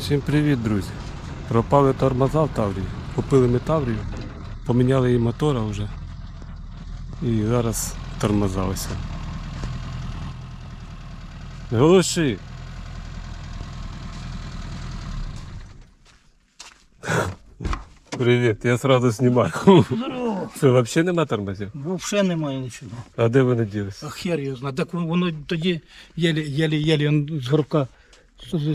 Всім привіт, друзі. Пропали тормоза в Таврії. Купили ми Таврію, поміняли її мотора вже. І зараз тормоза ось. Глуши. Привіт, я сразу знімаю. Здорово. Це взагалі нема тормозів? Взагалі немає нічого. А де вони ділися? А хер його знає. Так воно тоді єлі, єлі, єлі он з горбка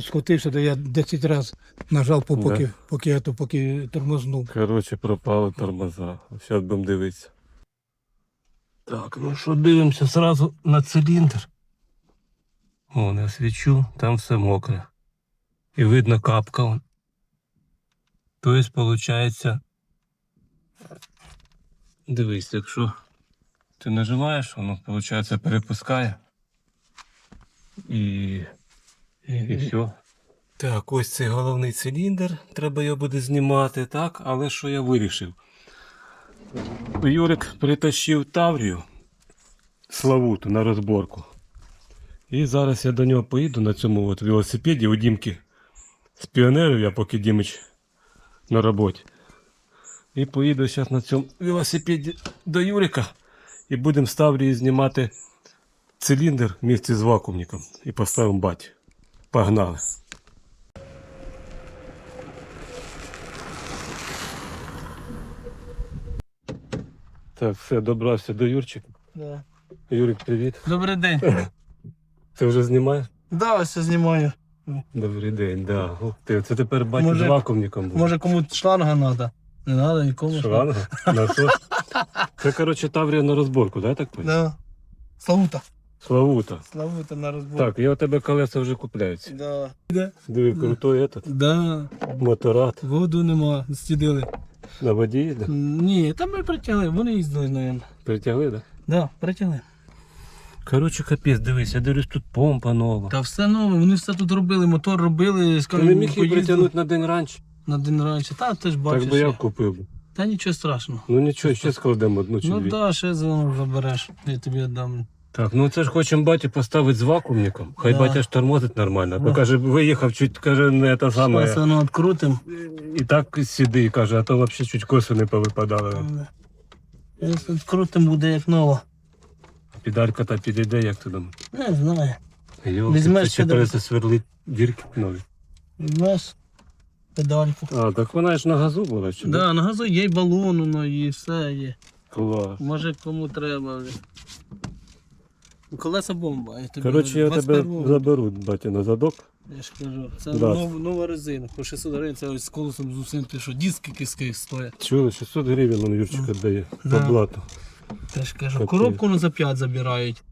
схватився, то я 10 разів нажав, по- поки, Да. поки, я то, поки тормознув. Коротше, пропали тормоза. Зараз будемо дивитися. Так, ну що дивимося зразу на циліндр. О, я свічу, там все мокре. І видно капка. Тобто, виходить. Дивись, якщо ти нажимаєш, воно, виходить, перепускає. І і все. Так, ось цей головний циліндр. Треба його буде знімати, так? Але що я вирішив? Юрик притащив Таврію Славуту на розборку. І зараз я до нього поїду на цьому от велосипеді у Дімки з піонерів, я поки Дімич на роботі. І поїду зараз на цьому велосипеді до Юрика і будемо з Таврії знімати циліндр вместе з вакуумником і поставимо батю. Погнали. Так, все, добрався до Юрчика. Да. Юрик, привіт. Добрий день. Ти вже знімаєш? Да, ось я знімаю. Добрий день, да. Ух ти, це тепер батя Може- з вакуумником буде. Може комусь шланга треба? Не треба нікому. Шланга? Насос? Це, коротше, Таврія на розборку, да, я так понял? Да. Славута. Славута. Славута на розбор. Так, я у тебе колеса вже купляються. Да. Диви, крутой этот, Да. моторад. Воду нема, стідили. На воді їде? Ні, там ми притягли, вони їздили, мабуть. Притягли, да? Да, притягли. Коротше, капець, дивись, я дивлюсь, тут помпа нова. Та все нове, вони все тут робили, мотор робили, Ти скажімо, не міг її поїздили притягнути на день раніше? на день раніше. Та ти ж бачиш. Так би я купив. Та нічого страшного. Ну нічого, ще складемо одну чи Ну дві. да, ще забереш, я тобі віддам. Так, ну це ж хочемо баті поставити з вакуумником. Хай Да. батя ж тормозить нормально. А Да. каже, виїхав чуть, каже, не те Зараз саме. воно відкрутим. І так сіди, каже, а то взагалі чуть коси не повипадали. Якщо відкрутим буде як нова. Педалька та підійде, як ти думаєш? Не знаю. Йолки, Візьмеш це ще сюди. придеться сверлити дірки нові. Візьмеш педальку. А, так вона ж на газу була, чи? Да, на газу є й балон, воно і все є. Клас. Може кому треба вже. Колеса бомба. Я тобі Коротше, я тебе 21-го. заберу, батя, на задок. Я ж кажу, це Да. нова, нова резина. По 600 гривень це ось з колесом з усім, ти що диски киски стоять. Чули, 600 гривень он Юрчика дає Да. по блату. Я ж кажу, Капець. коробку ну, за 5 забирають.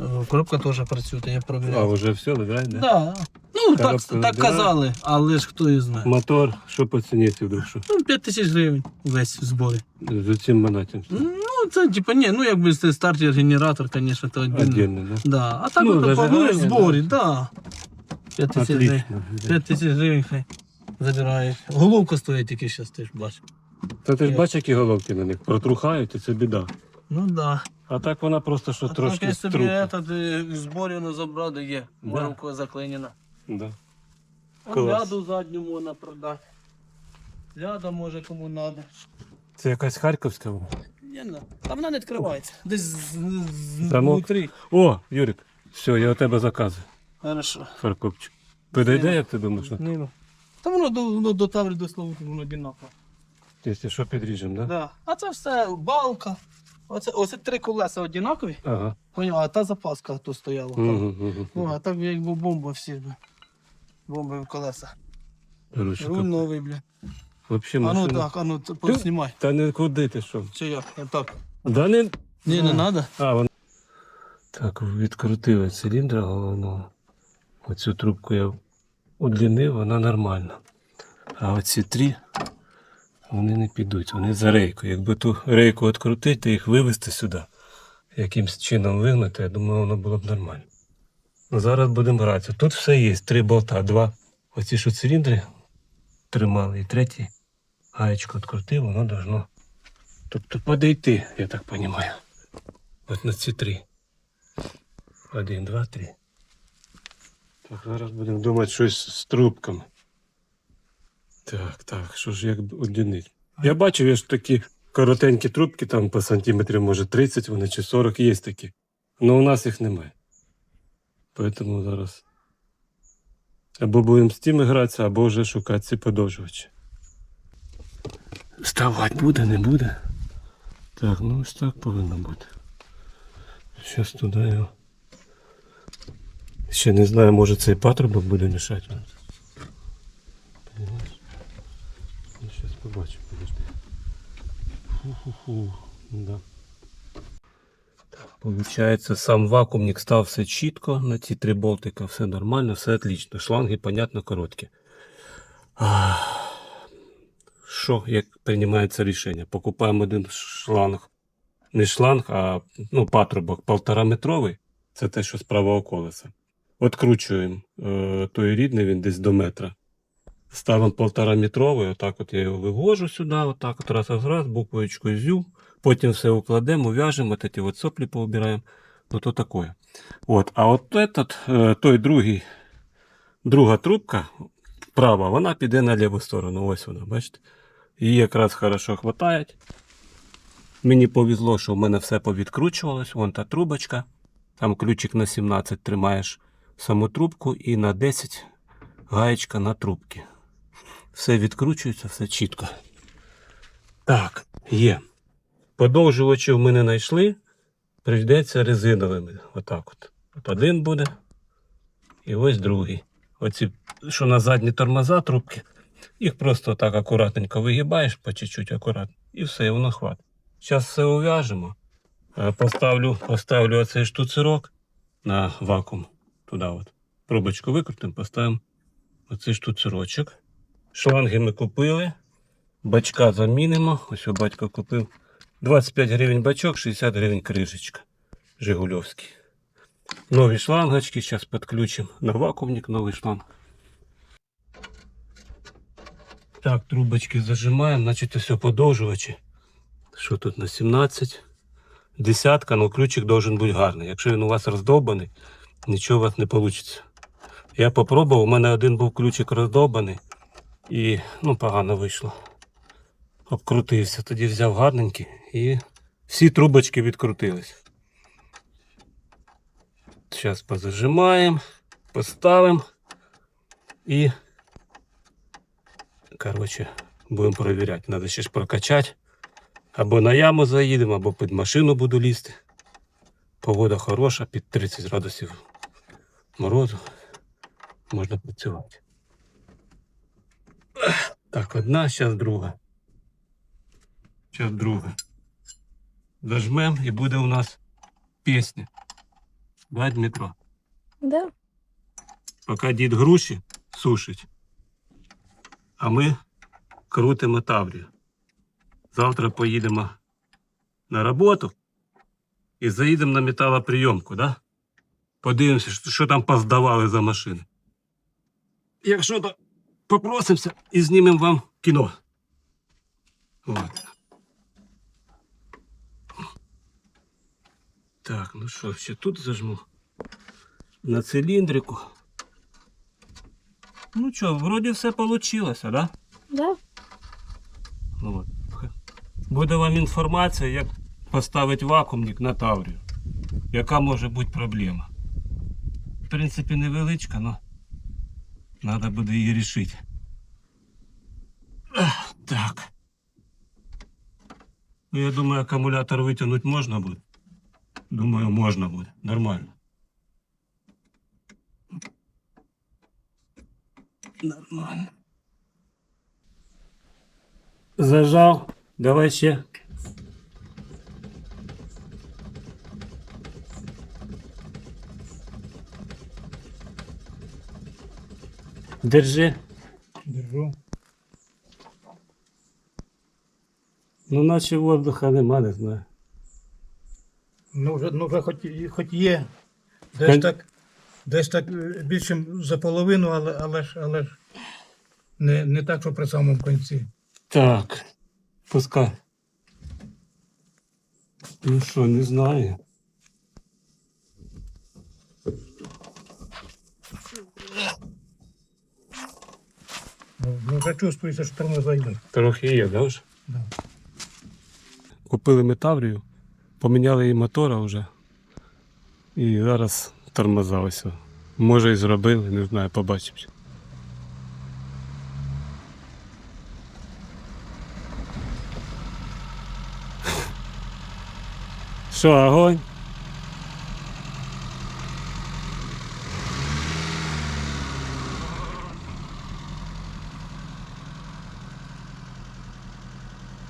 Е, Коробка теж працює, я А, провіряв. вже все, да? да? Да. Ну, так, Коробку так забирають. казали, але ж хто її знає. Мотор, що по ціні ці вдруг, що? Ну, 5 тисяч гривень весь в зборі. З цим монатим. Ну, це типа, ні, ну якби це стартер, генератор, звісно, то віддільно. Отдельно, да? Да. А так Ну, ну, в зажигання, зборі, да. 5 тисяч гривень. Отлично. 5 тисяч гривень хай забирають. Головка стоїть тільки зараз, ти ж бачиш. Та ти ж бачиш, які головки на них протрухають, і це біда. Ну да. А так вона просто що А так трошки я собі этот, е, в зборі воно забрав, де є. Да. Воронка заклинена. Да. А Клас. Ляду задню можна продати. Ляда може кому треба. Це якась харківська. Вона? Не знаю. А вона не відкривається. Десь з- з- Замок? внутрі. О, Юрик, все, я у тебе заказую. Хорошо. Фаркопчик. Підійде, як ти думаєш? Ну, Та воно до, воно до таври до слову, воно одинаково. Якщо що підріжемо, да? Да. А це все балка. Оце, оце три колеса однакові. Ага. Поняв, а та запаска то стояла. Угу, угу. Ну, а так якби бомба всі. бля. Бомби в колеса. Короче, Руль новий, бля. Вообще А ну машина. так, а ну т- поснімай. Та не куди ти що? Чи я? Так. Да не. Ні, не треба. А, вон. Так, відкрутили циліндра головного. Оцю трубку я удлінив, вона нормальна. А оці три, вони не підуть, вони за рейку. Якби ту рейку відкрутити, їх вивезти сюди, якимсь чином вигнати, я думаю, воно було б нормально. Ну, зараз будемо гратися. Тут все є, три болта, два. Оці що циліндри тримали, і третій гаєчку відкрутив, воно должно. Тобто подійти, я так розумію. От на ці три. Один, два, три. Так, зараз будемо думати щось з трубками. Так, так, що ж як одінить? Я бачив, є ж такі коротенькі трубки, там по сантиметрів, може 30 вони чи 40 є такі. Але у нас їх немає. Тому зараз. Або будемо з тими гратися, або вже шукати ці подовжувачі. Вставати буде, не буде. Так, ну ось так повинно бути. Зараз туди його. Ще не знаю, може цей патрубок буде мішати. Ну, зараз побачимо, подожди. Фу-фу-фу. Да. Так, Получається, сам вакуумник став все чітко на ці три болтика, все нормально, все отлично. Шланги, понятно, короткі. Ах. Що, як приймається рішення? Покупаємо один шланг. Не шланг, а ну, патрубок полтора метровий. Це те, що з правого колеса. Откручуємо е, той рідний, він десь до метра. Ставимо полтора метровий, отак от я його вивожу сюди, отак от раз раз раз, буквочкою зю. Потім все укладемо, ув'яжемо, от ці от соплі поубираємо. Ну то таке. От, а от этот, е, той другий, друга трубка, права, вона піде на ліву сторону. Ось вона, бачите? Її якраз хорошо хватає. Мені повезло, що в мене все повідкручувалось. Вон та трубочка. Там ключик на 17 тримаєш саму трубку і на 10 гаєчка на трубці. Все відкручується, все чітко. Так, є. Подовжувачі в мене знайшли. Прийдеться резиновими. Отак от. От один буде. І ось другий. Оці, що на задні тормоза трубки, їх просто так акуратненько вигибаєш по чуть-чуть акуратно. І все, воно хватить. Зараз все ув'яжемо. Е, Поставлю, поставлю оцей штуцерок на вакуум. Туди от. Пробочку викрутимо, поставимо оцей штуцерочок. Шланги ми купили. Бачка замінимо. Ось батько купив. 25 гривень бачок, 60 гривень кришечка. Жигульовський. Нові шлангочки, зараз підключимо на вакуумник новий шланг. Так, трубочки зажимаємо, значить ось подовжувачі. Що тут на 17? Десятка, але ключик должен бути гарний. Якщо він у вас роздовбаний, нічого у вас не вийде. Я попробував, у мене один був ключик роздовбаний і ну, погано вийшло. Обкрутився. Тоді взяв гарненький і всі трубочки відкрутились. Зараз позажимаємо, поставимо і коротше, будемо перевіряти. Треба ще ж прокачати. Або на яму заїдемо, або під машину буду лізти. Погода хороша, під 30 градусів морозу. Можна працювати. Так, одна, зараз друга. Зараз друга. Зажмем і буде у нас пісня. Да, Дмитро? Да. Поки дід груші сушить, а ми крутимо таврію. Завтра поїдемо на роботу і заїдемо на металоприйомку, да? Подивимося, що, там поздавали за машини. Якщо то попросимося і знімемо вам кіно. От. Так, ну що, ще тут зажму. На циліндрику. Ну що, вроді все вийшло, да? Да. Ну, от. Буде вам інформація, як поставити вакуумник на таврію. Яка може бути проблема. В принципі, невеличка, але треба буде її рішити. Так. Ну, я думаю, акумулятор витягнути можна буде. Думаю, можна буде. Нормально. Нормально. Зажав. Давай ще. Держи. Держу. Ну, наче воздуха нема, не знаю. Ну вже, ну, вже хоч, хоч є. Десь Кон- так, десь так е, більше за половину, але, але ж, але ж не, не так, що при самому кінці. Так. Пускай. Ну що, не знаю. Ну, вже чувствується, що тормоза йдуть. Трохи є, да вже? Да. Купили метаврію, поміняли їй мотора вже. І зараз тормоза. Може і зробили, не знаю, побачимо. Що, огонь?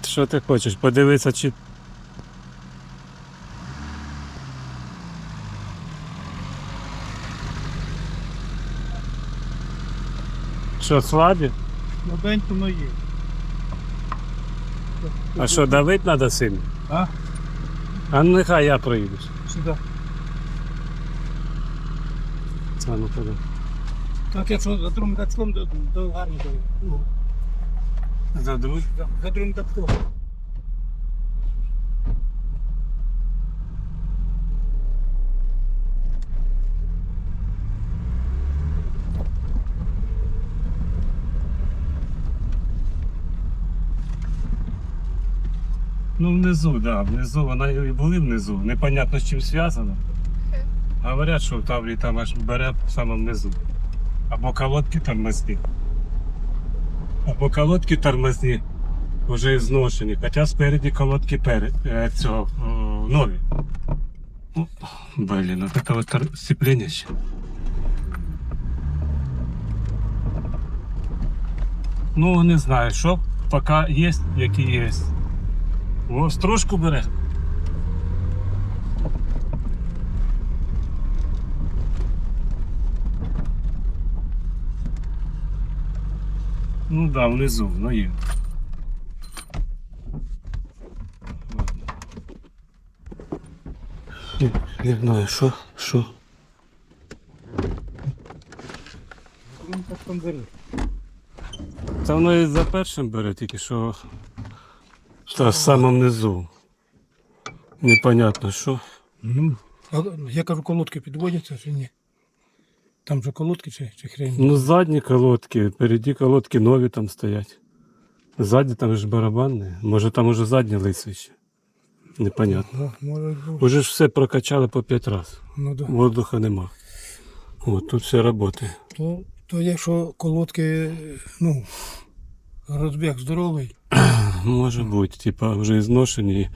Що ти хочеш? Подивитися, чи що, слабі? Слабенько, но є. А що, давить треба сильно? А? А ну нехай я проїду. Сюди. А ну куди? Так, якщо за другим качком, то, то гарно. То, За друг? за, другим качком. Внизу, да, внизу, вона і були внизу. Непонятно з чим зв'язано. Говорять, що в Таврії там аж бере самому низу. Або колодки тормозні. Або колодки тормозні вже зношені. Хоча спереді колодки перед е, цього нові. Ну, Блін, от тор- сцеплення ще. Ну, не знаю, що поки є, які є. О, стружку бере. Ну да, внизу, ну є. Не, знаю, що, що. Бери. Та воно і за першим бере, тільки що. Та в самому низу. Непонятно, що. Ну, а я кажу, колодки підводяться чи ні? Там же колодки чи, чи хрень? Ну, задні колодки, впереді колодки нові там стоять. Ззаді там ж барабанні. Може там уже задні лиси ще. Непонятно. Ну, може бути. Уже ж все прокачали по п'ять разів. Ну, да. Воздуха нема. От тут все працює. То, то якщо колодки, ну, розбіг здоровий, Може бути, типа вже зношені.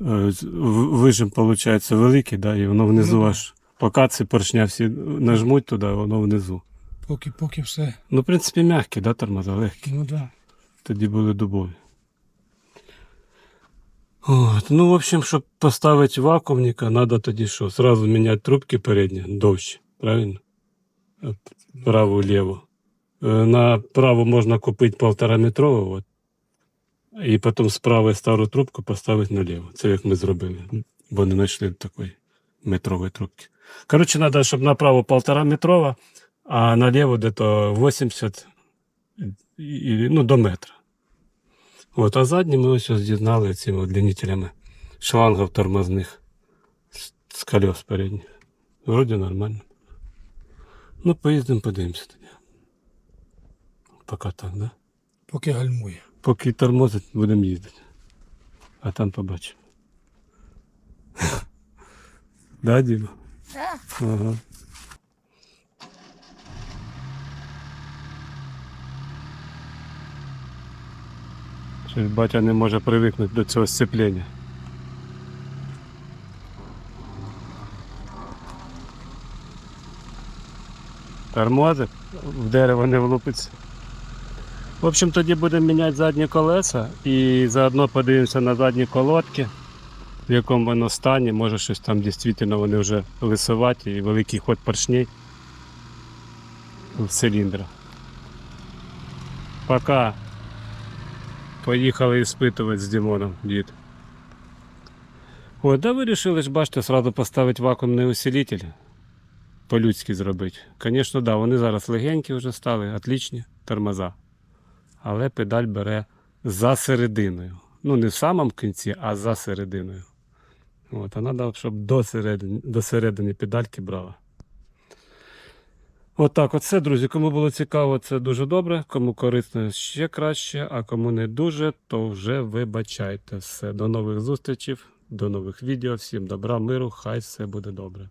е, Вижим, виходить, великий, да, і воно внизу Ну, аж. Поки ці поршня всі нажмуть туди, воно внизу. поки, поки все. Ну, в принципі, м'які, да, тормоза легкі. Ну да. Тоді були дубові. От, ну, в общем, щоб поставити вакуумника, треба тоді що? Сразу міняти трубки передні, довші, правильно? Праву ліву. Е, На праву можна купити полтора метрову, от, і потім з правої стару трубку поставити на ліву. Це як ми зробили, бо не знайшли такої метрової трубки. Коротше, треба, щоб направо полтора метрова, а наліво дето 80 ну, до метра. От, а задні ми ось з'єднали цими удлінителями шлангів тормозних з, колес передніх. Вроді нормально. Ну, поїздимо, подивимося тоді. Поки так, да? Поки гальмує. Поки тормозить, будемо їздити. А там побачимо. да, Діма? Так. Ага. Щось батя не може привикнути до цього сцеплення. Тормозить, в дерево не влупиться. В общем, тоді будемо міняти задні колеса і заодно подивимося на задні колодки, в якому воно стані. Може щось там дійсно вони вже лисуваті і великий ход поршней в циліндрах. Пока. Поїхали іспитувати з Дімоном, дід. О, да вирішили ж, бачите, сразу поставити вакуумний усилитель. По-людськи зробити. Звісно, да, вони зараз легенькі вже стали, отлічні тормоза. Але педаль бере за серединою. Ну, не в самому кінці, а за серединою. От, а треба, щоб до середини, до середини педальки брала. Отак, оце, друзі. Кому було цікаво, це дуже добре. Кому корисно, ще краще. А кому не дуже, то вже вибачайте все. До нових зустрічей, до нових відео. Всім добра, миру, хай все буде добре.